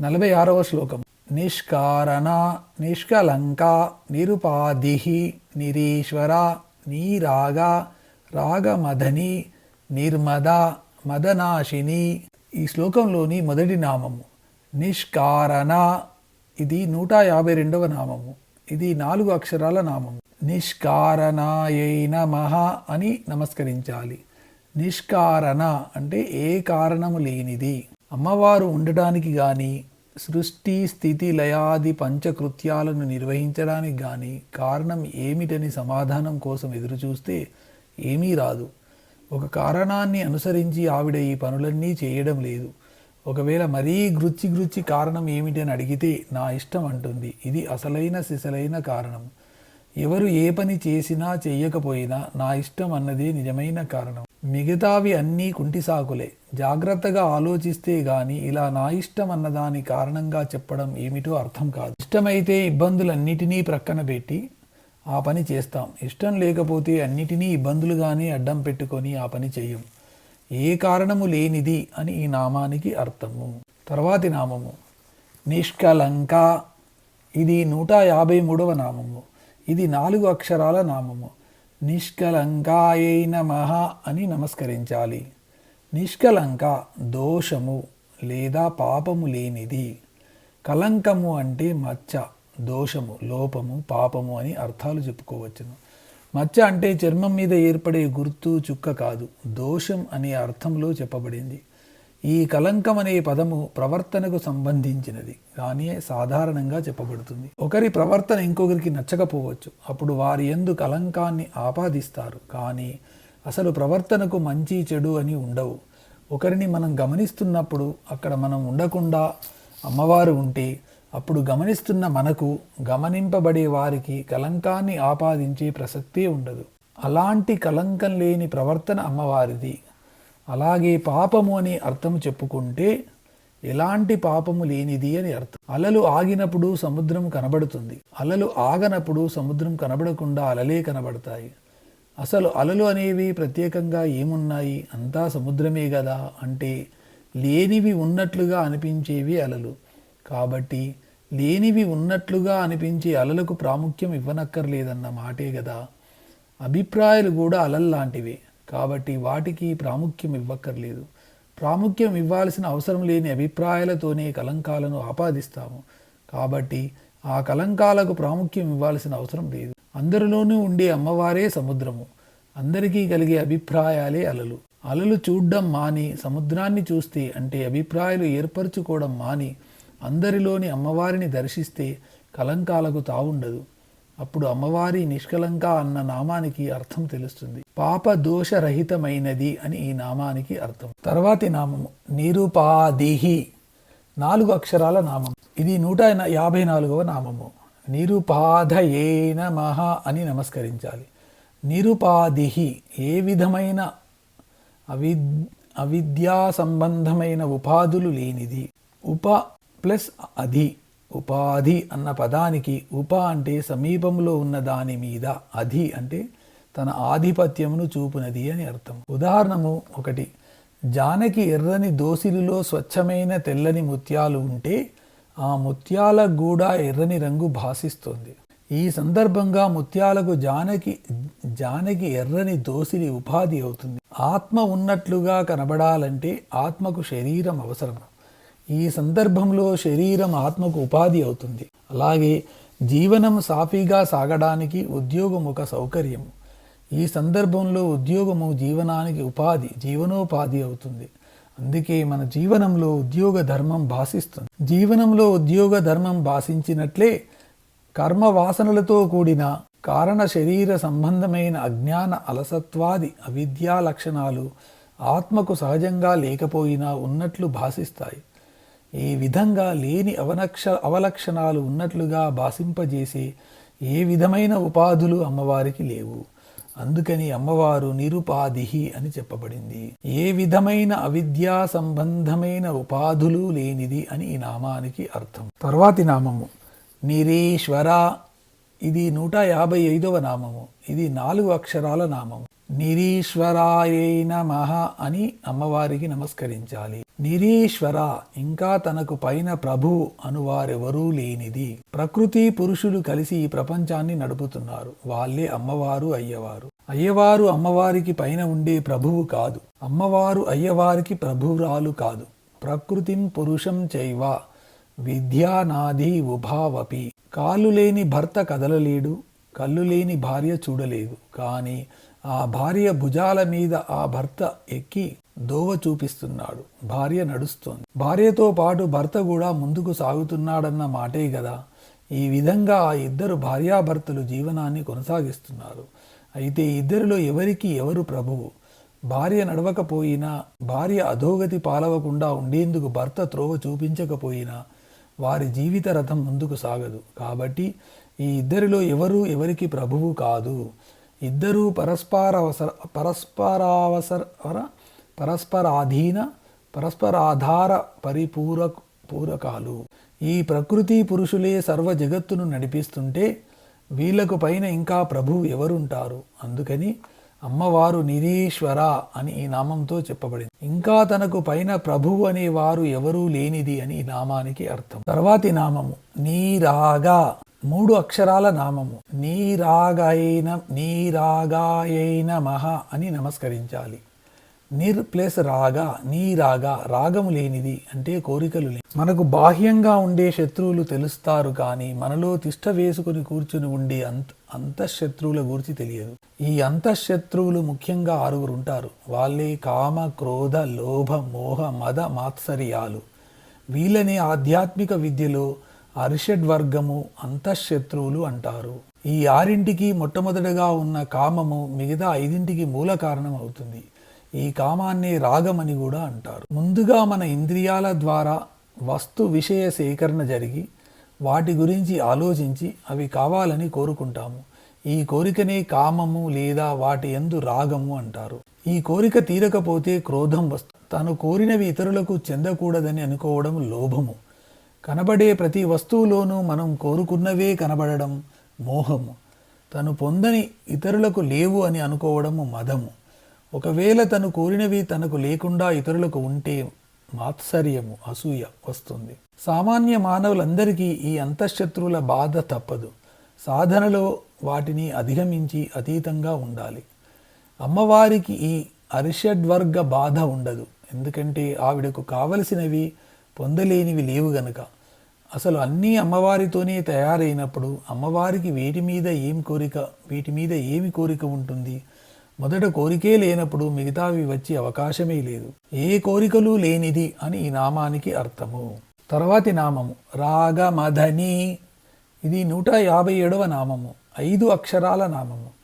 నలభై ఆరవ శ్లోకం. నిష్కారణ నిష్కలంక నిరుపాధి నిరీశ్వర నీరాగ రాగమధని నిర్మద మదనాశిని. ఈ శ్లోకంలోని మొదటి నామము. నిష్కారణ ఇది నూట యాభై రెండవ నామము. ఇది నాలుగు అక్షరాల నామము. నిష్కారణాయై నమ అని నమస్కరించాలి. నిష్కారణ అంటే ఏ కారణము లేనిది. అమ్మవారు ఉండటానికి కానీ సృష్టి స్థితి లయాది పంచకృత్యాలను నిర్వహించడానికి కానీ కారణం ఏమిటని సమాధానం కోసం ఎదురుచూస్తే ఏమీ రాదు. ఒక కారణాన్ని అనుసరించి ఆవిడ ఈ పనులన్నీ చేయడం లేదు. ఒకవేళ మరీ గృచ్చి గృచ్చి కారణం ఏమిటని అడిగితే నా ఇష్టం అంటుంది. ఇది అసలైన సిసలైన కారణం. ఎవరు ఏ పని చేసినా చెయ్యకపోయినా నా ఇష్టం అన్నదే నిజమైన కారణం. మిగతావి అన్నీ కుంటిసాకులే జాగ్రత్తగా ఆలోచిస్తే గాని ఇలా నా ఇష్టం అన్నదాని కారణంగా చెప్పడం ఏమిటో అర్థం కాదు. ఇష్టమైతే ఇబ్బందులన్నిటినీ ప్రక్కన పెట్టి ఆ పని చేస్తాం. ఇష్టం లేకపోతే అన్నిటినీ ఇబ్బందులుగానే అడ్డం పెట్టుకొని ఆ పని చెయ్యం ఏ కారణము లేనిది అని ఈ నామానికి అర్థము. తర్వాతి నామము. నిష్కలంక. ఇది నూట యాభై మూడవ నామము. ఇది నాలుగు అక్షరాల నామము. నిష్కలంకాయై నమ అని నమస్కరించాలి. నిష్కలంక దోషము లేదా పాపము లేనిది. కలంకము అంటే మచ్చ దోషము లోపము పాపము అని అర్థాలు చెప్పుకోవచ్చును. మచ్చ అంటే చర్మం మీద ఏర్పడే గుర్తు చుక్క కాదు. దోషం అనే అర్థంలో చెప్పబడింది. ఈ కలంకం అనే పదము ప్రవర్తనకు సంబంధించినది. కానీ సాధారణంగా చెప్పబడుతుంది. ఒకరి ప్రవర్తన ఇంకొకరికి నచ్చకపోవచ్చు. అప్పుడు వారి ఎందు కలంకాన్ని ఆపాదిస్తారు. కానీ అసలు ప్రవర్తనకు మంచి చెడు అని ఉండవు. ఒకరిని మనం గమనిస్తున్నప్పుడు అక్కడ మనం ఉండకుండా అమ్మవారు ఉంటే అప్పుడు గమనిస్తున్న మనకు గమనింపబడే వారికి కలంకాన్ని ఆపాదించే ప్రసక్తే ఉండదు. అలాంటి కలంకం లేని ప్రవర్తన అమ్మవారిది. అలాగే పాపము అని అర్థం చెప్పుకుంటే ఎలాంటి పాపము లేనిది అని అర్థం. అలలు ఆగినప్పుడు సముద్రం కనబడుతుంది. అలలు ఆగనప్పుడు సముద్రం కనబడకుండా అలలే కనబడతాయి. అసలు అలలు అనేవి ప్రత్యేకంగా ఏమున్నాయి? అంతా సముద్రమే కదా? అంటే లేనివి ఉన్నట్లుగా అనిపించేవి అలలు. కాబట్టి లేనివి ఉన్నట్లుగా అనిపించే అలలకు ప్రాముఖ్యం ఇవ్వనక్కర్లేదన్న మాటే కదా. అభిప్రాయాలు కూడా అలల్లాంటివే. కాబట్టి వాటికి ప్రాముఖ్యం ఇవ్వక్కర్లేదు. ప్రాముఖ్యం ఇవ్వాల్సిన అవసరం లేని అభిప్రాయాలతోనే కలంకాలను ఆపాదిస్తాము. కాబట్టి ఆ కలంకాలకు ప్రాముఖ్యం ఇవ్వాల్సిన అవసరం లేదు. అందరిలోనూ ఉండే అమ్మవారే సముద్రము. అందరికీ కలిగే అభిప్రాయాలే అలలు. అలలు చూడ్డం మాని సముద్రాన్ని చూస్తే అంటే అభిప్రాయాలు ఏర్పరచుకోవడం మాని అందరిలోని అమ్మవారిని దర్శిస్తే కలంకాలకు తావుండదు. అప్పుడు అమ్మవారి నిష్కలంక అన్న నామానికి అర్థం తెలుస్తుంది. పాప దోషరహితమైనది అని ఈ నామానికి అర్థం. తర్వాతి నామము నిరుపాదిహి నాలుగు అక్షరాల నామం. ఇది నూట యాభై నాలుగవ నామము. నిరుపాధయే నమః అని నమస్కరించాలి. నిరుపాధిహి ఏ విధమైన అవిద్ అవిద్యా సంబంధమైన ఉపాధులు లేనిది. ఉప ప్లస్ అధి. ఉపాధి అన్న పదానికి ఉప అంటే సమీపంలో ఉన్న దాని మీద అధి అంటే తన ఆధిపత్యమును చూపునది అని అర్థం. ఉదాహరణము ఒకటి జానకి ఎర్రని దోసిలిలో స్వచ్ఛమైన తెల్లని ముత్యాలు ఉంటే ఆ ముత్యాల కూడా ఎర్రని రంగు భాసిస్తుంది. ఈ సందర్భంగా ముత్యాలకు జానకి జానకి ఎర్రని దోసిలి ఉపాధి అవుతుంది. ఆత్మ ఉన్నట్లుగా కనబడాలంటే ఆత్మకు శరీరం అవసరం ఈ సందర్భంలో శరీరం ఆత్మకు ఉపాధి అవుతుంది. అలాగే జీవనం సాఫీగా సాగడానికి ఉద్యోగం ఒక సౌకర్యము ఈ సందర్భంలో ఉద్యోగము జీవనానికి ఉపాధి జీవనోపాధి అవుతుంది. అందుకే మన జీవనంలో ఉద్యోగ ధర్మం భాషిస్తుంది జీవనంలో ఉద్యోగ ధర్మం భాషించినట్లే కర్మ వాసనలతో కూడిన కారణ శరీర సంబంధమైన అజ్ఞాన అలసత్వాది అవిద్యా లక్షణాలు ఆత్మకు సహజంగా లేకపోయినా ఉన్నట్లు భాషిస్తాయి ఈ విధంగా లేని అవనక్ష అవలక్షణాలు ఉన్నట్లుగా భాషింపజేసే ఏ విధమైన ఉపాధులు అమ్మవారికి లేవు. అందుకని అమ్మవారు నిరుపాధిహి అని చెప్పబడింది. ఏ విధమైన అవిద్యా సంబంధమైన ఉపాధులు లేనిది అని ఈ నామానికి అర్థం. తర్వాతి నామము నిరీశ్వర. ఇది నూట యాభై ఐదవ నామము. ఇది నాలుగు అక్షరాల నామము. నిరీశ్వరాయై నమః అని అమ్మవారికి నమస్కరించాలి. నిరీశ్వర ఇంకా తనకు పైన ప్రభువు అనువారెవరూ లేనిది. ప్రకృతి పురుషులు కలిసి ఈ ప్రపంచాన్ని నడుపుతున్నారు. వాళ్ళే అమ్మవారు అయ్యవారు. అయ్యవారు అమ్మవారికి పైన ఉండే ప్రభువు కాదు. అమ్మవారు అయ్యవారికి ప్రభువురాలు కాదు. ప్రకృతిం పురుషం చైవ విద్యానాది ఉభావపి. కాళ్ళు లేని భర్త కదలలేడు కళ్ళు లేని భార్య చూడలేదు. కానీ ఆ భార్య భుజాల మీద ఆ భర్త ఎక్కి దోవ చూపిస్తున్నాడు. భార్య నడుస్తోంది. భార్యతో పాటు భర్త కూడా ముందుకు సాగుతున్నాడన్న మాటే కదా ఈ విధంగా ఆ ఇద్దరు భార్యాభర్తలు జీవనాన్ని కొనసాగిస్తున్నారు. అయితే ఇద్దరిలో ఎవరికి ఎవరు ప్రభువు? భార్య నడవకపోయినా భార్య అధోగతి పాలవకుండా ఉండేందుకు భర్త త్రోవ చూపించకపోయినా వారి జీవిత రథం ముందుకు సాగదు. కాబట్టి ఈ ఇద్దరిలో ఎవరు ఎవరికి ప్రభువు కాదు. ఇద్దరూ పరస్పరావసర పరస్పరావసర పరస్పరాధీన పరస్పరాధార పరిపూర పూరకాలు. ఈ ప్రకృతి పురుషులే సర్వ జగత్తును నడిపిస్తుంటే వీళ్ళకు పైన ఇంకా ప్రభువు ఎవరుంటారు? అందుకని అమ్మవారు నిరీశ్వర అని ఈ నామంతో చెప్పబడింది. ఇంకా తనకు పైన ప్రభువు అనే వారు ఎవరూ లేనిది అని ఈ నామానికి అర్థం. తర్వాతి నామము నీరాగా. మూడు అక్షరాల నామము. నీరాగాయన నీరాగాయైన మహ అని నమస్కరించాలి. నీర్ ప్లస్ రాగా నీ రాగా రాగము లేనిది అంటే కోరికలు లేని మనకు బాహ్యంగా ఉండే శత్రువులు తెలుస్తారు కానీ మనలో తిష్ట వేసుకుని కూర్చుని ఉండే అంత అంతఃశత్రువుల గురించి తెలియదు. ఈ అంతఃశత్రువులు ముఖ్యంగా ఆరుగురు ఉంటారు. వాళ్ళే కామ క్రోధ లోభ మోహ మద మాత్సర్యాలు. వీళ్ళని ఆధ్యాత్మిక విద్యలో అరిషడ్ వర్గము అంతఃశత్రువులు అంటారు. ఈ ఆరింటికి మొట్టమొదటగా ఉన్న కామము మిగతా ఐదింటికి మూల కారణం అవుతుంది ఈ కామాన్ని రాగమని కూడా అంటారు. ముందుగా మన ఇంద్రియాల ద్వారా వస్తు విషయ సేకరణ జరిగి వాటి గురించి ఆలోచించి అవి కావాలని కోరుకుంటాము. ఈ కోరికనే కామము లేదా వాటి ఎందు రాగము అంటారు. ఈ కోరిక తీరకపోతే క్రోధం వస్తుంది. తను కోరినవి ఇతరులకు చెందకూడదని అనుకోవడం లోభము. కనబడే ప్రతి వస్తువులోనూ మనం కోరుకున్నవే కనబడడం మోహము. తను పొందని ఇతరులకు లేవు అని అనుకోవడము మదము. ఒకవేళ తను కోరినవి తనకు లేకుండా ఇతరులకు ఉంటే మాత్సర్యము అసూయ వస్తుంది. సామాన్య మానవులందరికీ ఈ అంతఃశత్రువుల బాధ తప్పదు. సాధనలో వాటిని అధిగమించి అతీతంగా ఉండాలి. అమ్మవారికి ఈ అరిషడ్వర్గ బాధ ఉండదు. ఎందుకంటే ఆవిడకు కావలసినవి పొందలేనివి లేవు గనక. అసలు అన్నీ అమ్మవారితోనే తయారైనప్పుడు అమ్మవారికి వీటి మీద ఏం కోరిక వీటి మీద ఏమి కోరిక ఉంటుంది? మొదట కోరికే లేనప్పుడు మిగతావి వచ్చే అవకాశమే లేదు. ఏ కోరికలు లేనిది అని ఈ నామానికి అర్థము. తర్వాతి నామము రాగమధని. ఇది నూట యాభై ఏడవ నామము ఐదు అక్షరాల నామము.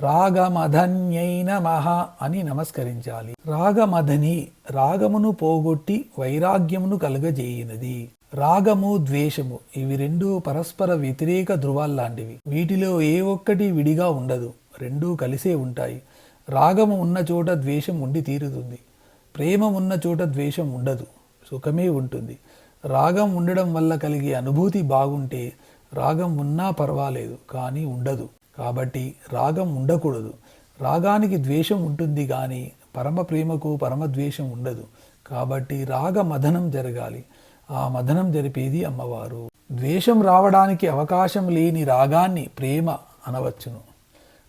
రాగమధన్యైన మహ అని నమస్కరించాలి. రాగమధని రాగమును పోగొట్టి వైరాగ్యమును కలుగజేయినది. రాగము ద్వేషము ఇవి రెండు పరస్పర వ్యతిరేక ధృవాల్లాంటివి. వీటిలో ఏ ఒక్కటి విడిగా ఉండదు. రెండూ కలిసే ఉంటాయి. రాగము ఉన్న చోట ద్వేషం ఉండి తీరుతుంది. ప్రేమ ఉన్న చోట ద్వేషం ఉండదు. సుఖమే ఉంటుంది. రాగం ఉండడం వల్ల కలిగే అనుభూతి బాగుంటే రాగం ఉన్నా పర్వాలేదు కానీ ఉండదు. కాబట్టి రాగం ఉండకూడదు. రాగానికి ద్వేషం ఉంటుంది కానీ పరమ ప్రేమకు పరమద్వేషం ఉండదు. కాబట్టి రాగ మదనం జరగాలి. ఆ మదనం జరిపేది అమ్మవారు. ద్వేషం రావడానికి అవకాశం లేని రాగాన్ని ప్రేమ అనవచ్చును.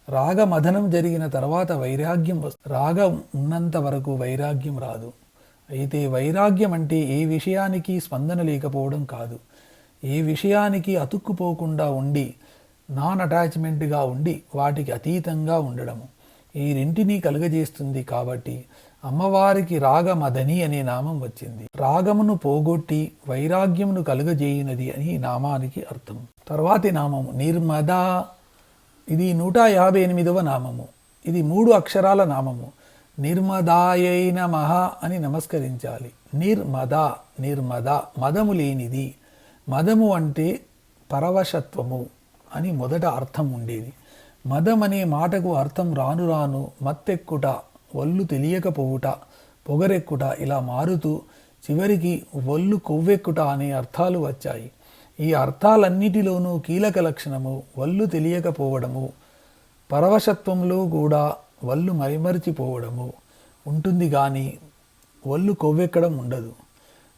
రాగమథనం జరిగిన తర్వాత వైరాగ్యం రాగం ఉన్నంత వరకు వైరాగ్యం రాదు. అయితే వైరాగ్యం అంటే ఏ విషయానికి స్పందన లేకపోవడం కాదు. ఏ విషయానికి అతుక్కుపోకుండా ఉండి నాన్ అటాచ్మెంట్గా ఉండి వాటికి అతీతంగా ఉండడము. ఈ రెంటిని కలుగజేస్తుంది కాబట్టి అమ్మవారికి రాగమదని అనే నామం వచ్చింది. రాగమును పోగొట్టి వైరాగ్యమును కలుగజేయినది అని నామానికి అర్థం. తర్వాతి నామము నిర్మదా ఇది నూట యాభై ఎనిమిదవ నామము. ఇది మూడు అక్షరాల నామము. నిర్మదాయైన మహా అని నమస్కరించాలి. నిర్మద నిర్మద మదము లేనిది. మదము అంటే పరవశత్వము అని మొదట అర్థం ఉండేది. మదం అనే మాటకు అర్థం రాను రాను మత్తెక్కుట ఒళ్ళు తెలియకపోవుట పొగరెక్కుట ఇలా మారుతూ చివరికి ఒళ్ళు కొవ్వెక్కుట అనే అర్థాలు వచ్చాయి. ఈ అర్థాలన్నిటిలోనూ కీలక లక్షణము వల్లు తెలియకపోవడము పరవశత్వంలో కూడా వల్లు మైమరిచిపోవడము ఉంటుంది కానీ వల్లు కొవ్వెక్కడం ఉండదు.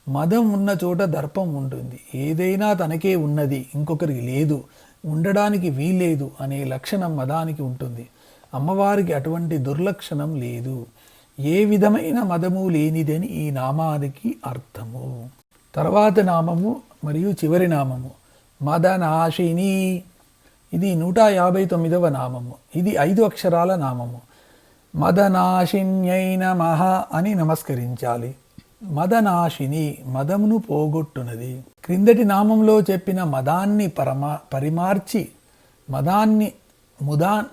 మదం ఉన్న చోట దర్పం ఉంటుంది. ఏదైనా తనకే ఉన్నది ఇంకొకరికి లేదు ఉండడానికి వీల్లేదు అనే లక్షణం మదానికి ఉంటుంది. అమ్మవారికి అటువంటి దుర్లక్షణం లేదు. ఏ విధమైన మదము లేనిదని ఈ నామానికి అర్థము. తర్వాత నామము మరియు చివరి నామము. మదనాశిని ఇది నూట యాభై తొమ్మిదవ నామము. ఇది ఐదు అక్షరాల నామము. మదనాశిన్యై నమః అని నమస్కరించాలి. మదనాశిని మదమును పోగొట్టునది. క్రిందటి నామంలో చెప్పిన మదాన్ని పరమా పరిమార్చి మదాన్ని ముదా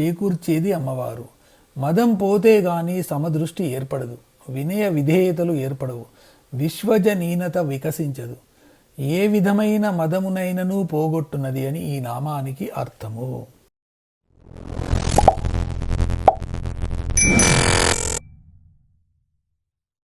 చేకూర్చేది అమ్మవారు. మదం పోతే గాని సమదృష్టి ఏర్పడదు. వినయ విధేయతలు ఏర్పడవు. విశ్వజనీనత వికసించదు. ఏ విధమైన మదమునైనను పోగొట్టునది అని ఈ నామానికి అర్థము.